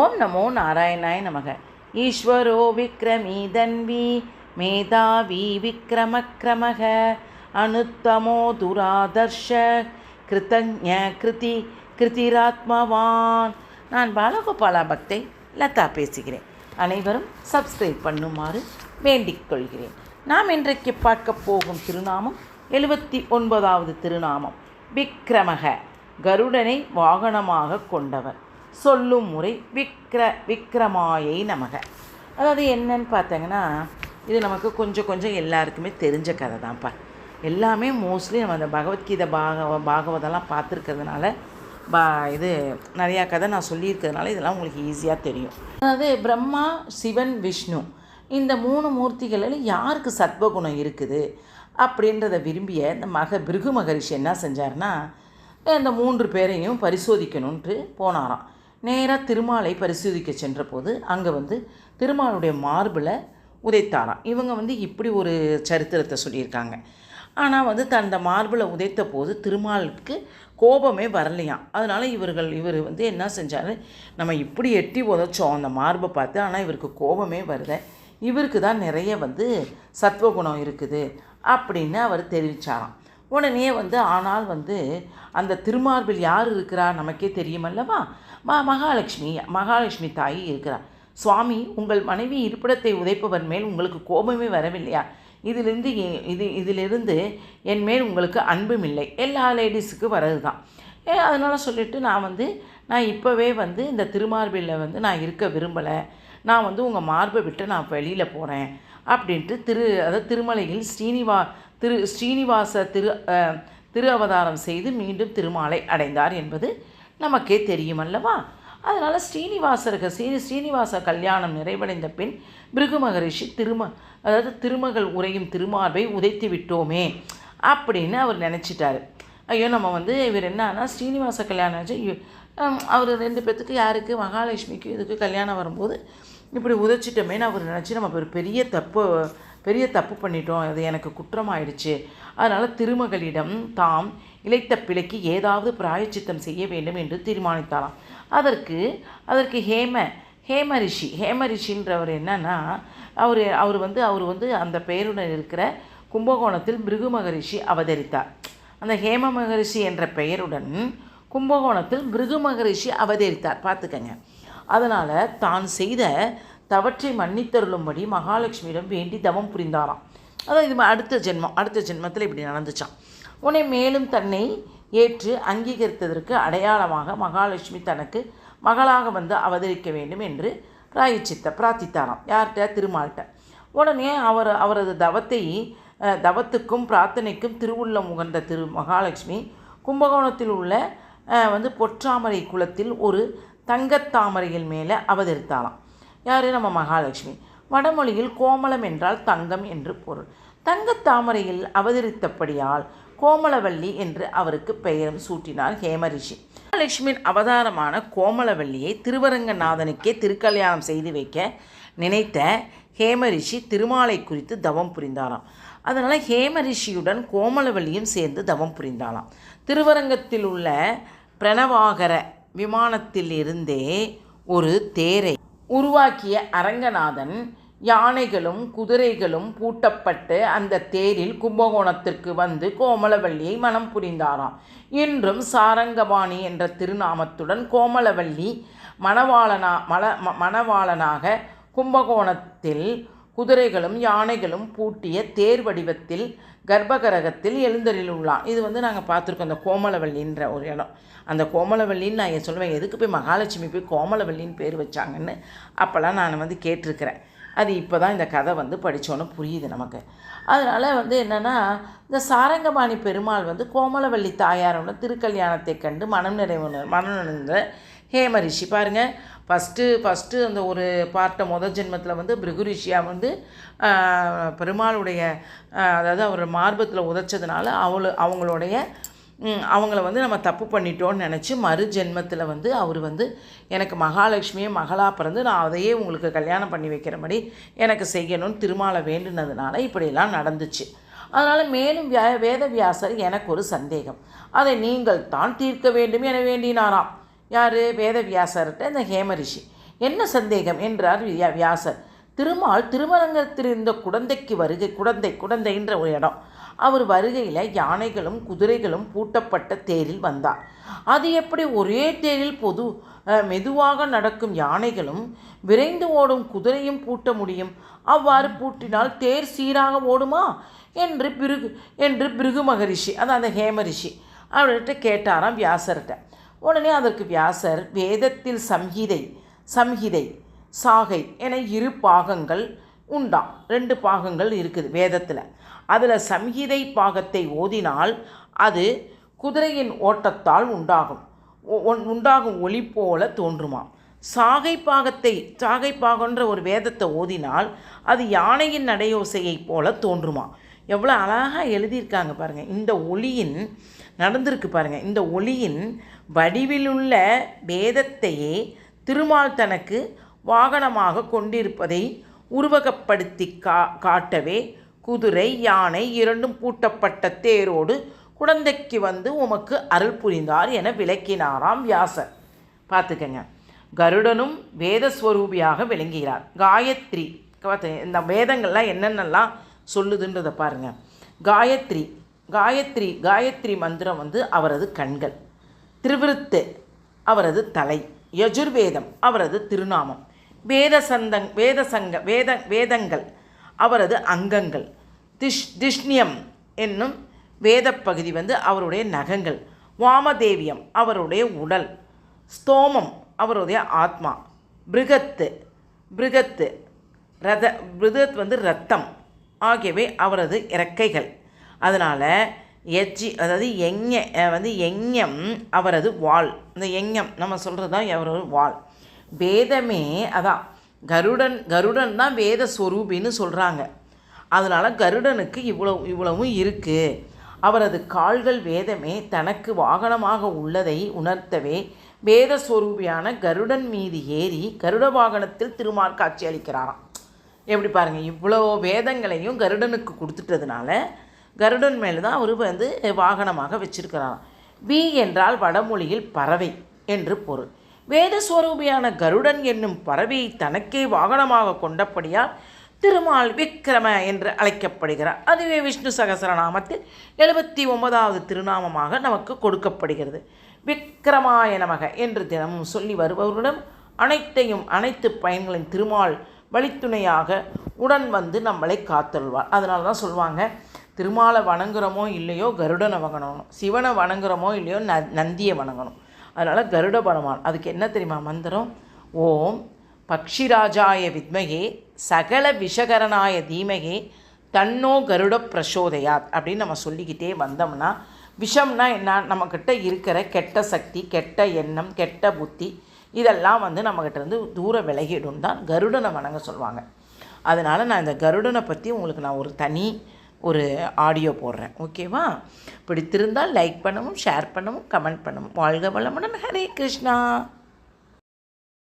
ஓம் நமோ நாராயணாய நமக. ஈஸ்வரோ விக்ரமீ தன்வி மேதாவி விக்ரமக்ரமக அனுத்தமோ துராதர்ஷ கிருத்தஜ கிருதி கிருதிராத்மவான் நான் பாலகோபாலா பக்தை லதா பேசுகிறேன். அனைவரும் சப்ஸ்கிரைப் பண்ணுமாறு வேண்டிக் கொள்கிறேன். நாம் இன்றைக்கு பார்க்க போகும் திருநாமம் எழுபத்தி ஒன்பதாவது திருநாமம். விக்ரமக. கருடனை வாகனமாக கொண்டவர். சொல்லும் முறை விக்ர விக்ரமாயை நமக. அதாவது என்னன்னு பார்த்தீங்கன்னா இது நமக்கு கொஞ்சம் கொஞ்சம் எல்லாருக்குமே தெரிஞ்ச கதை தான்ப்பா. எல்லாமே மோஸ்ட்லி நம்ம அந்த பகவத்கீதை பாகவ பாகவதெல்லாம் பார்த்துருக்கிறதுனால பா இது நிறையா கதை நான் சொல்லியிருக்கிறதுனால இதெல்லாம் உங்களுக்கு ஈஸியாக தெரியும். அதாவது பிரம்மா சிவன் விஷ்ணு இந்த மூணு மூர்த்திகளில் யாருக்கு சத்வகுணம் இருக்குது அப்படின்றத விரும்பிய இந்த மக பிருகு மகரிஷி என்ன செஞ்சார்னா இந்த மூன்று பேரையும் பரிசோதிக்கணுன்ட்டு போனாராம். நேராக திருமாலை பரிசோதிக்க சென்றபோது அங்கே வந்து திருமாலுடைய மார்பில் உதைத்தாராம். இவங்க வந்து இப்படி ஒரு சரித்திரத்தை சொல்லியிருக்காங்க. ஆனால் வந்து தந்த மார்பில் உதைத்த போது திருமாலுக்கு கோபமே வரலையாம். அதனால் இவர்கள் இவர் வந்து என்ன செஞ்சார்? நம்ம இப்படி எட்டி உதைச்சோம் அந்த மார்பை பார்த்து ஆனால் இவருக்கு கோபமே வருத இவருக்கு தான் நிறைய வந்து சத்வகுணம் இருக்குது அப்படின்னு அவர் தெரிவித்தாராம் உடனே வந்து ஆனால் வந்து அந்த திருமார்பில் யார் இருக்கிறா? நமக்கே தெரியுமல்லவா? ம மகாலட்சுமி மகாலட்சுமி தாய் இருக்கிறார் சுவாமி உங்கள் மனைவி இருப்பிடத்தை உதைப்பவர் மேல் உங்களுக்கு கோபமே வரவில்லையா? இதிலிருந்து இது இதிலிருந்து என் மேல் உங்களுக்கு அன்பும் இல்லை. எல்லா லேடிஸுக்கு வர்றது தான் ஏ அதனால் சொல்லிவிட்டு நான் வந்து நான் இப்போவே வந்து இந்த திருமார்பில் வந்து நான் இருக்க விரும்பலை. நான் வந்து உங்கள் மார்பை விட்டு நான் வெளியில் போகிறேன் அப்படின்ட்டு திரு அதாவது திருமலையில் ஸ்ரீனிவா திரு ஸ்ரீனிவாச திரு திரு அவதாரம் செய்து மீண்டும் திருமாலை அடைந்தார் என்பது நமக்கே தெரியும் அல்லவா அதனால் ஸ்ரீனிவாசருக்கு ஸ்ரீ ஸ்ரீனிவாச கல்யாணம் நிறைவடைந்த பின் பிருகு மகரிஷி திரும அதாவது திருமகள் உரையும் திருமார்பை உதைத்து விட்டோமே அப்படின்னு அவர் நினச்சிட்டாரு. ஐயோ நம்ம வந்து இவர் என்னன்னா ஸ்ரீனிவாச கல்யாணம் ஆச்சு. அவர் ரெண்டு பேர்த்துக்கு யாருக்கு மகாலட்சுமிக்கு இதுக்கு கல்யாணம் வரும்போது இப்படி உதைச்சிட்டோமேன்னு அவர் நினச்சி நம்ம ஒரு பெரிய தப்பு பெரிய தப்பு பண்ணிட்டோம் அது எனக்கு குற்றமாயிடுச்சு. அதனால் திருமகளிடம் தாம் இழைத்த பிழைக்கு ஏதாவது பிராயச்சித்தம் செய்ய வேண்டும் என்று தீர்மானித்தாராம். அதற்கு அதற்கு ஹேம ஹேம ரிஷி ஹேம ரிஷின்றவர் என்னன்னா அவர் அவர் வந்து அவர் வந்து அந்த பெயருடன் இருக்கிற கும்பகோணத்தில் மிருகு மகரிஷி அவதரித்தார். அந்த ஹேம மகரிஷி என்ற பெயருடன் கும்பகோணத்தில் மிருகு மகரிஷி அவதரித்தார். பார்த்துக்கங்க. அதனால் தான் செய்த தவற்றை மன்னித்தருளும்படி மகாலட்சுமியிடம் வேண்டி தவம் புரிந்தாராம். அதான் இது அடுத்த ஜென்மம் அடுத்த ஜென்மத்தில் இப்படி நடந்துச்சான் உன்னை மேலும் தன்னை ஏற்று அங்கீகரித்ததற்கு அடையாளமாக மகாலட்சுமி தனக்கு மகளாக வந்து அவதரிக்க வேண்டும் என்று பிராயச்சித்த பிரார்த்தித்தாராம். யார்கிட்ட? திருமால்கிட்ட. உடனே அவர் அவரது தவத்தை தவத்துக்கும் பிரார்த்தனைக்கும் திருவுள்ளம் உகந்த திரு மகாலட்சுமி கும்பகோணத்தில் உள்ள வந்து பொற்றாமரை குளத்தில் ஒரு தங்கத்தாமரையில் மேலே அவதரித்தாலாம் யார் நம்ம மகாலட்சுமி? வடமொழியில் கோமளம் என்றால் தங்கம் என்று பொருள். தங்கத்தாமரையில் அவதரித்தபடியால் கோமலவல்லி என்று அவருக்கு பெயரும் சூட்டினார் ஹேமரிஷி. மகாலட்சுமியின் அவதாரமான கோமலவல்லியை திருவரங்கநாதனுக்கே திருக்கல்யாணம் செய்து வைக்க நினைத்த ஹேமரிஷி திருமாலை குறித்து தவம் புரிந்தாராம். அதனால் ஹேமரிஷியுடன் கோமலவல்லியும் சேர்ந்து தவம் புரிந்தாலாம் திருவரங்கத்தில் உள்ள பிரணவாகர விமானத்தில் இருந்தே ஒரு தேரை உருவாக்கிய அரங்கநாதன் யானைகளும் குதிரைகளும் பூட்டப்பட்டு அந்த தேரில் கும்பகோணத்திற்கு வந்து கோமலவல்லியை மனம் புரிந்தாராம். இன்றும் சாரங்கபாணி என்ற திருநாமத்துடன் கோமலவல்லி மணவாளனா மல ம- மணவாளனாக கும்பகோணத்தில் குதிரைகளும் யானைகளும் பூட்டிய தேர் வடிவத்தில் கர்ப்பகரகத்தில் எழுந்தருளுள்ளான் இது வந்து நாங்கள் பார்த்துருக்கோம் அந்த கோமலவல்லின்ற ஒரு இடம் அந்த கோமலவல்லின்னு நான் ஏன் சொல்லுவேன் எதுக்கு போய் மகாலட்சுமி போய் கோமலவல்லின்னு பேர் வச்சாங்கன்னு அப்போல்லாம் நான் வந்து கேட்டிருக்கிறேன் அது இப்போ தான் இந்த கதை வந்து படித்தோன்னு புரியுது நமக்கு அதனால் வந்து என்னென்னா இந்த சாரங்கபாணி பெருமாள் வந்து கோமலவல்லி தாயாரோட திருக்கல்யாணத்தை கண்டு மனம் நிறைவு மனம் நிறைந்த ஹேமரிஷி பாருங்கள் ஃபஸ்ட்டு ஃபஸ்ட்டு அந்த ஒரு பார்ட்டை முதல் ஜென்மத்தில் வந்து பிருகுரிஷியா வந்து பெருமாளுடைய அதாவது அவர் மார்பத்தில் உதைச்சதுனால அவளு அவங்களுடைய அவங்கள வந்து நம்ம தப்பு பண்ணிட்டோன்னு நினச்சி மறு ஜென்மத்தில் வந்து அவர் வந்து எனக்கு மகாலட்சுமியே மகளாக பிறந்து நான் அதையே உங்களுக்கு கல்யாணம் பண்ணி வைக்கிறபடி எனக்கு செய்யணும்னு திருமாலை வேண்டுனதுனால இப்படியெல்லாம் நடந்துச்சு. அதனால் மேலும் வியா வேதவியாசர் எனக்கு ஒரு சந்தேகம். அதை நீங்கள் தான் தீர்க்க வேண்டும் என வேண்டினாராம். யார்? வேதவியாசர்கிட்ட இந்த ஹேமரிஷி. என்ன சந்தேகம்? என்றார் வியா- வியாசர். திருமால் திருவரங்கத்தில் இருந்த குழந்தைக்கு வருகை குழந்தை குழந்தைன்ற ஒரு இடம். அவர் வருகையில் யானைகளும் குதிரைகளும் பூட்டப்பட்ட தேரில் வந்தார். அது எப்படி ஒரே தேரில் பொது மெதுவாக நடக்கும் யானைகளும் விரைந்து ஓடும் குதிரையும் பூட்ட முடியும்? அவ்வாறு பூட்டினால் தேர் சீராக ஓடுமா? என்று பிருகு என்று பிருகு மகரிஷி அதான் அந்த ஹேமரிஷி அவர்கிட்ட கேட்டாராம் வியாசர்கிட்ட. உடனே அதற்கு வியாசர் வேதத்தில் சம்ஹிதை சம்ஹிதை சாகை என இரு பாகங்கள் உண்டாம் ரெண்டு பாகங்கள் இருக்குது வேதத்தில். அதில் சம்ஹிதை பாகத்தை ஓதினால் அது குதிரையின் ஓட்டத்தால் உண்டாகும். ஒன்- உண்டாகும் ஒளி போல தோன்றுமாம் சாகை பாகத்தை சாகை பாகன்ற ஒரு வேதத்தை ஓதினால் அது யானையின் நடையோசையைப் போல தோன்றுமா? எவ்வளோ அழகாக எழுதியிருக்காங்க பாருங்கள் இந்த ஒளியின் நடந்திருக்கு பாருங்கள் இந்த ஒளியின் வடிவிலுள்ள வேதத்தையே திருமால் தனக்கு வாகனமாக கொண்டிருப்பதை உருவகப்படுத்தி கா காட்டவே குதிரை யானை இரண்டும் பூட்டப்பட்ட தேரோடு குழந்தைக்கு வந்து உமக்கு அருள் புரிந்தார் என விளக்கினாராம் வியாசர். பார்த்துக்கங்க. கருடனும் வேதஸ்வரூபியாக விளங்குகிறார். காயத்ரி பார்த்து இந்த வேதங்கள்லாம் என்னென்னலாம் சொல்லுதுன்றதை பாருங்கள் காயத்ரி காயத்ரி காயத்ரி மந்திரம் வந்து அவரது கண்கள். திருவிருத்து அவரது தலை. யஜுர்வேதம் அவரது திருநாமம். வேத சந்தங் வேத சங்க வேத வேதங்கள் அவரது அங்கங்கள். திஷ் திஷ்ணியம் என்னும் வேதப்பகுதி வந்து அவருடைய நகங்கள். வாமதேவியம் அவருடைய உடல். ஸ்தோமம் அவருடைய ஆத்மா. பிருகத்து பிருகத்து ரத பிருகத் வந்து ரத்தம். ஆகியவை அவரது இறக்கைகள். அதனால் எச்சி அதாவது எங்க வந்து எங்கம் அவரது வாள். இந்த எங்கம் நம்ம சொல்கிறது தான் அவரது வாள். வேதமே அதான் கருடன் கருடன் தான் வேத ஸ்வரூபின்னு சொல்கிறாங்க அதனால் கருடனுக்கு இவ்வளோ இவ்வளவும் இருக்குது அவரது கால்கள் வேதமே தனக்கு வாகனமாக உள்ளதை உணர்த்தவே வேத ஸ்வரூபியான கருடன் மீது ஏறி கருட வாகனத்தில் திருமால் காட்சி அளிக்கிறாராம். எப்படி பாருங்கள் இவ்வளோ வேதங்களையும் கருடனுக்கு கொடுத்துட்டதுனால கருடன் மேலே தான் அவர் வந்து வாகனமாக வச்சிருக்கிறாராம். வி என்றால் வடமொழியில் பறவை என்று பொருள். வேதஸ்வரூபியான கருடன் என்னும் பறவையை தனக்கே வாகனமாக கொண்டபடியால் திருமால் விக்ரம என்று அழைக்கப்படுகிறார். அதுவே விஷ்ணு சகசரநாமத்தில் எழுபத்தி ஒன்பதாவது திருநாமமாக நமக்கு கொடுக்கப்படுகிறது. விக்ரமாய நமக என்று தினமும் சொல்லி வருபவர்களிடம் அனைத்தையும் அனைத்து பயன்களின் திருமால் வழித்துணையாக உடன் வந்து நம்மளை காத்தல்வார் அதனால தான் சொல்லுவாங்க திருமாலை வணங்குறோமோ இல்லையோ கருடனை வணங்கணும். சிவனை வணங்குறோமோ இல்லையோ ந நந்தியை வணங்கணும். அதனால் கருட பரமான் அதுக்கு என்ன தெரியுமா மந்திரம்? ஓம் பக்ஷிராஜாய வித்மகே சகல விஷகரனாய தீமகே தன்னோ கருட பிரசோதயாத் அப்படின்னு நம்ம சொல்லிக்கிட்டே வந்தோம்னா விஷம்னா என்ன? நம்மக்கிட்ட இருக்கிற கெட்ட சக்தி கெட்ட எண்ணம் கெட்ட புத்தி இதெல்லாம் வந்து நம்மக்கிட்ட இருந்து தூர விலகிடும் தான் கருடனை வணங்க சொல்லுவாங்க. அதனால் நான் இந்த கருடனை பற்றி உங்களுக்கு நான் ஒரு தனி ஒரு ஆடியோ போடுறேன். ஓகேவா பிடித்திருந்தால் லைக் பண்ணவும் ஷேர் பண்ணவும் கமெண்ட் பண்ணவும். வாழ்க வளமுடன். ஹரே கிருஷ்ணா.